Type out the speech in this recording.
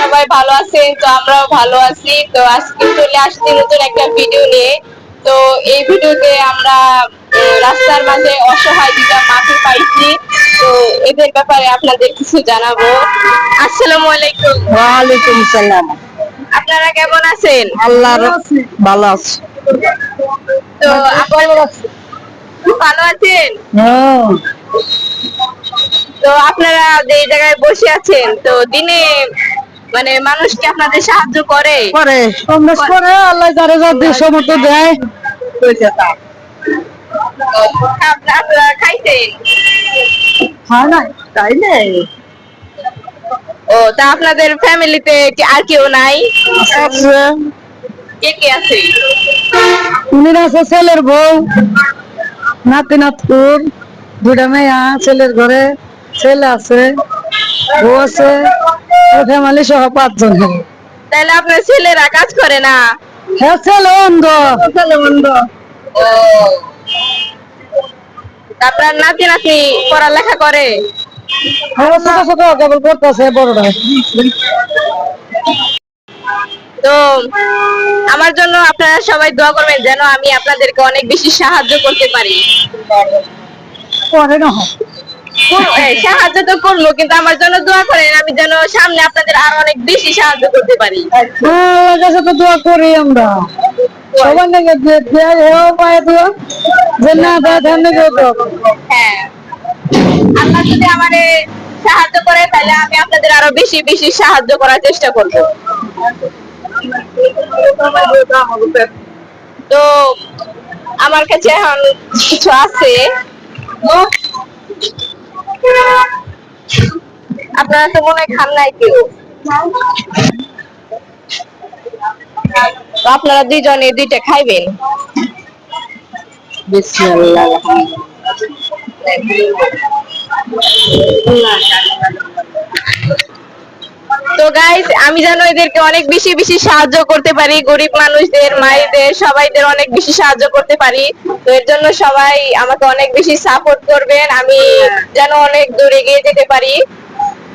সবাই ভালো আছেন তো আমরাও ভালো আছি। তো আজকে চলে আসছি নতুন একটা ভিডিও নিয়ে। তো এই ভিডিওতে আমরা রাস্তার মাঝে অসহায় দুটা মাকে পাইছি। তো এদের ব্যাপারে আপনাদের কিছু জানাব। আসসালামু আলাইকুম। ওয়ালাইকুম সালাম। আপনারা কেমন আছেন? আল্লাহ ভালো আছে। তো আপনারা ভালো আছেন? হ্যাঁ। তো আপনারা যে জায়গায় বসে আছেন তো দিনে মানে মানুষ কি আপনাদের সাহায্য করে? করে। করে। আল্লাহ যারা যা দেশ মতো দেয় আপনা- আপনারা খাইছেন হয় না তাই নেই। ও তা আপনাদের ফ্যামিলিতে কি আর কেউ নাই? কে কে আছে? উনি আছে ছেলের বউ নাতি নাতকুর দুটা মেয়া ছেলের ঘরে ছেলে আছে বউ আছে। ফ্যামিলি সহ পাঁচজন। তাহলে আপনার ছেলেরা কাজ করে না? হ্যাঁ ছেলে অন্ধ। ছেলে অন্ধ। আপনার নাতি নাতি পড়ালেখা করে? হ্যাঁ ছোট ছোট কেবল করতেছে বড়টা তো আমার জন্য আপনারা সবাই দোয়া করবেন যেন আমি আপনাদেরকে অনেক বেশি সাহায্য করতে পারি। না সাহায্য তো করব কিন্তু আমার জন্য দোয়া করেন আমি যেন সামনে আপনাদের আরও অনেক বেশি সাহায্য করতে পারি। আল্লাহর কাছে তো দোয়া করি আমরা। সবার নাকি দেয় হেও পায় দোয়া যে না তার হ্যাঁ। আল্লাহ যদি আমারে সাহায্য করে তাহলে আমি আপনাদের আরও বেশি বেশি সাহায্য করার চেষ্টা করব। তো আমার কাছে এখন কিছু আছে। আপনারা তো মনে হয় খান নাই কেউ। আপনারা দুইজনে দুইটা খাইবেন। বিসমিল্লাহ। তো গাইস আমি যেন এদেরকে অনেক বেশি বেশি সাহায্য করতে পারি। গরিব মানুষদের, মায়েদের, সবাইদের অনেক বেশি সাহায্য করতে পারি। তো এর জন্য সবাই আমাকে অনেক বেশি সাপোর্ট করবেন। আমি যেন অনেক দূর এগিয়ে যেতে পারি।